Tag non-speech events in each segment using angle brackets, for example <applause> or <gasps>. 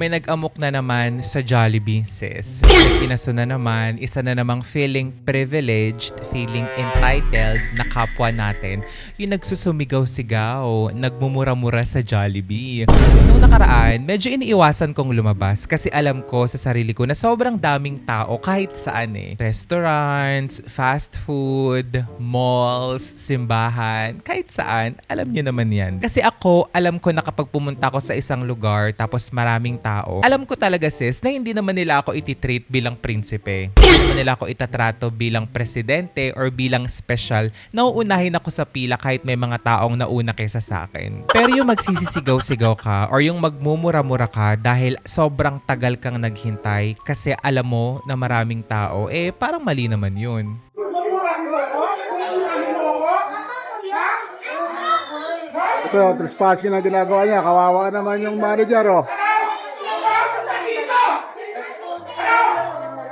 may nag-amok na naman sa Jollibee, sis. Inaso na naman, isa na namang feeling privileged, feeling entitled na kapwa natin, yung nagsusumigaw-sigaw, nagmumura-mura sa Jollibee. Nung nakaraan, medyo iniiwasan kong lumabas kasi alam ko sa sarili ko na sobrang daming tao kahit saan eh. Restaurants, fast food, malls, simbahan, kahit saan, alam niyo naman yan. Kasi ako, alam ko na kapag pumunta ako sa isang lugar tapos maraming tao, alam ko talaga sis na hindi naman nila ako ititreat bilang prinsipe. Hindi naman nila ako itatrato bilang presidente or bilang special. Nauunahin ako sa pila kahit may mga taong nauna kaysa sa akin. Pero yung magsisisigaw-sigaw ka or yung magmumura-mura ka dahil sobrang tagal kang naghintay kasi alam mo na maraming tao, eh parang mali naman yun. Ito, trespassing na ginagawa niya. Kawawa naman yung manager, oh.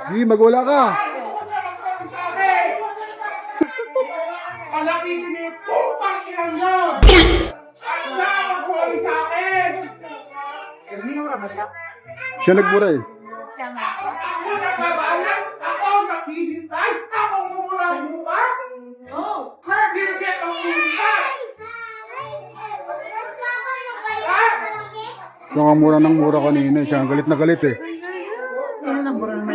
Hindi, magula ka. Palakitin niyo po, pasilang niyo! Ano na ang buhay sa akin? Siya nagmura eh. Ako nagbabalan, ako naghihintay, ako mumura-mura. Hindi ako mumura. Siya nga mura ng mura kanina. Siya ang galit na galit eh. Ano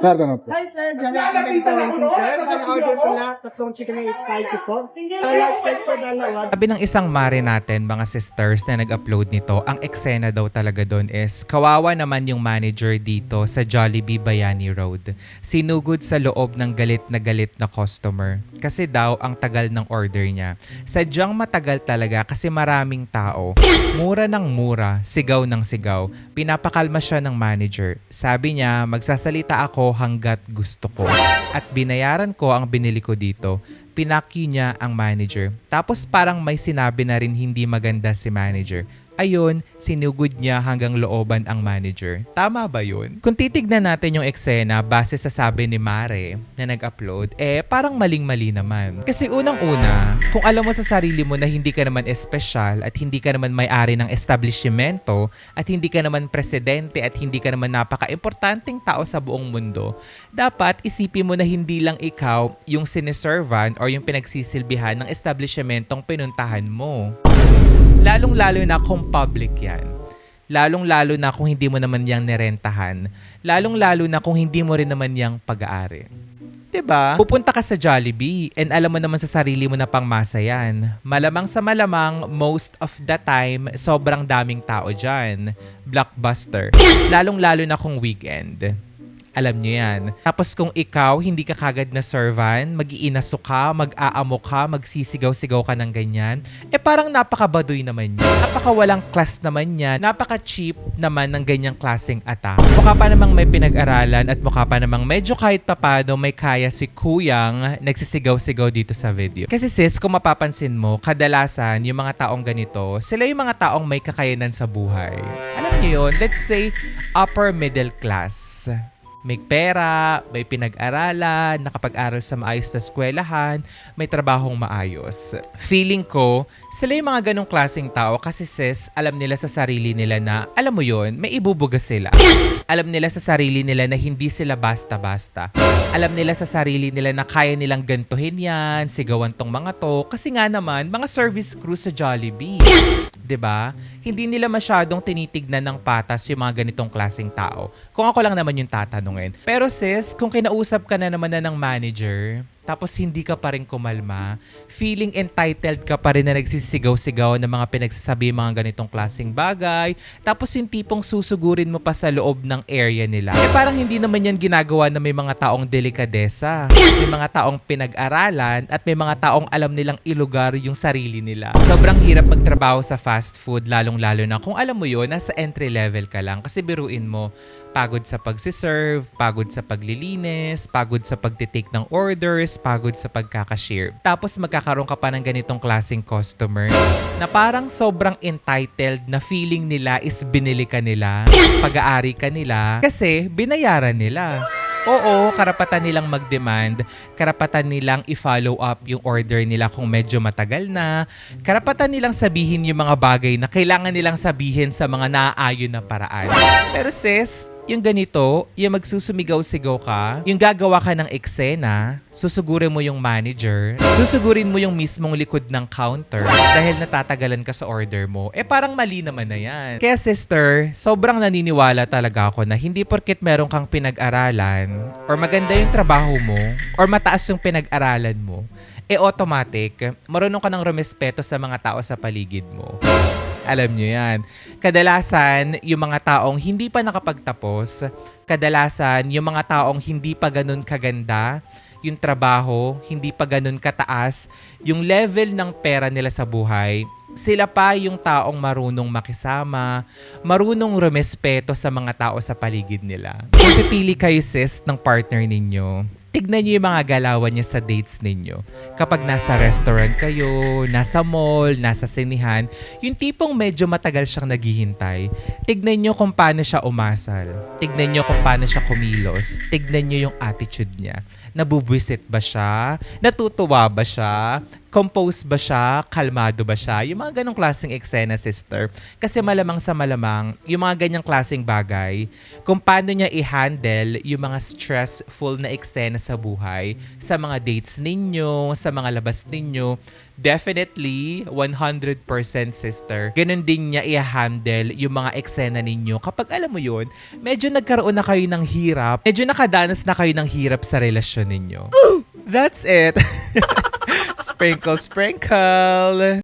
tanong po. Hi sir, Janet Pimentel sir. Sana order po na tatlong chicken and spicy po. So last price po dalawa. Sabi ng isang mare natin, mga sisters na nag-upload nito, ang eksena daw talaga doon is kawawa naman yung manager dito sa Jollibee Bayani Road. Sinugod sa loob ng galit na galit na customer. Kasi daw ang tagal ng order niya. Sadyang matagal talaga kasi maraming tao. Mura ng mura, sigaw ng sigaw. Pinapakalma siya ng manager. Sabi niya, magsasalita ako hanggat gusto ko. At binayaran ko ang binili ko dito pinakyu niya ang manager. Tapos parang may sinabi na rin hindi maganda si manager. Ayun, sinugod niya hanggang looban ang manager. Tama ba yun? Kung titignan natin yung eksena base sa sabi ni Mare na nag-upload, eh parang maling-mali naman. Kasi unang-una, kung alam mo sa sarili mo na hindi ka naman espesyal at hindi ka naman may-ari ng establishmento at hindi ka naman presidente at hindi ka naman napaka-importanting tao sa buong mundo, dapat isipin mo na hindi lang ikaw yung siniservan or yung pinagsisilbihan ng establishmentong pinuntahan mo. Lalong-lalo na kung public yan. Lalong-lalo na kung hindi mo naman yang nirentahan. Lalong-lalo na kung hindi mo rin naman yang pag-aari. 'Di ba? Pupunta ka sa Jollibee and alam mo naman sa sarili mo na pangmasa yan. Malamang sa malamang, most of the time, sobrang daming tao dyan. Blockbuster. Lalong-lalo na kung weekend. Alam niyo yan. Tapos kung ikaw, hindi ka kagad na servan, mag-iinaso ka, mag-aamo ka, magsisigaw-sigaw ka ng ganyan, eh parang napakabadoy naman yan. Napakawalang class naman yan. Napaka-cheap naman ng ganyang klaseng ata. Mukha pa namang may pinag-aralan at mukha pa namang medyo kahit papado may kaya si kuyang nagsisigaw-sigaw dito sa video. Kasi sis, kung mapapansin mo, kadalasan yung mga taong ganito, sila yung mga taong may kakayanan sa buhay. Alam niyo yun, let's say upper middle class may pera, may pinag-aralan, nakapag-aral sa maayos na eskwelahan, may trabahong maayos. Feeling ko, sila yung mga ganong klaseng tao kasi sis, alam nila sa sarili nila na, alam mo yon may ibubuga sila. Alam nila sa sarili nila na hindi sila basta-basta. Alam nila sa sarili nila na kaya nilang gantuhin yan, sigawan tong mga to, kasi nga naman, mga service crew sa Jollibee. 'Di ba? Hindi nila masyadong tinitignan ng patas yung mga ganitong klaseng tao. Kung ako lang naman yung tatanungin. Pero sis, kung kinausap ka na naman na ng manager, tapos hindi ka pa rin kumalma, feeling entitled ka pa rin na nagsisigaw-sigaw ng mga pinagsasabi mga ganitong klaseng bagay, tapos yung tipong susugurin mo pa sa loob ng area nila. Eh parang hindi naman yan ginagawa na may mga taong delikadesa, may mga taong pinag-aralan, at may mga taong alam nilang ilugar yung sarili nila. Sobrang hirap magtrabaho sa fast food, lalong-lalo na kung alam mo yun, nasa entry level ka lang. Kasi biruin mo, pagod sa pagsiserve, pagod sa paglilinis, pagod sa pagtitake ng orders, is pagod sa pagkakashare. Tapos magkakaroon ka pa ng ganitong klaseng customer na parang sobrang entitled na feeling nila is binili ka nila, pag-aari ka nila, kasi binayaran nila. Oo, karapatan nilang mag-demand, karapatan nilang i-follow up yung order nila kung medyo matagal na, karapatan nilang sabihin yung mga bagay na kailangan nilang sabihin sa mga naaayon na paraan. Pero sis, yung ganito, yung magsusumigaw-sigaw ka, yung gagawa ka ng eksena, susugurin mo yung manager, susugurin mo yung mismong likod ng counter dahil natatagalan ka sa order mo, eh parang mali naman na yan. Kaya sister, sobrang naniniwala talaga ako na hindi porket meron kang pinag-aralan or maganda yung trabaho mo or mataas yung pinag-aralan mo, eh automatic, marunong ka ng rumespeto sa mga tao sa paligid mo. Alam nyo yan. Kadalasan, yung mga taong hindi pa nakapagtapos, kadalasan, yung mga taong hindi pa ganun kaganda, yung trabaho, hindi pa ganun kataas, yung level ng pera nila sa buhay, sila pa yung taong marunong makisama, marunong rumespeto sa mga tao sa paligid nila. Pipili kayo sis ng partner ninyo, tignan niyo yung mga galawan niya sa dates ninyo. Kapag nasa restaurant kayo, nasa mall, nasa sinihan, yung tipong medyo matagal siyang naghihintay, tignan niyo kung paano siya umasal. Tignan niyo kung paano siya kumilos. Tignan niyo yung attitude niya. Nabubwisit ba siya? Natutuwa ba siya? Compose ba siya? Kalmado ba siya? Yung mga ganong klaseng eksena, sister. Kasi malamang sa malamang, yung mga ganyang klaseng bagay, kung paano niya i-handle yung mga stressful na eksena sa buhay, sa mga dates ninyo, sa mga labas ninyo, definitely 100% sister. Ganon din niya i-handle yung mga eksena ninyo. Kapag alam mo yun, medyo nagkaroon na kayo ng hirap, medyo nakadanas na kayo ng hirap sa relasyon ninyo. <gasps> That's it. <laughs> sprinkle, sprinkle.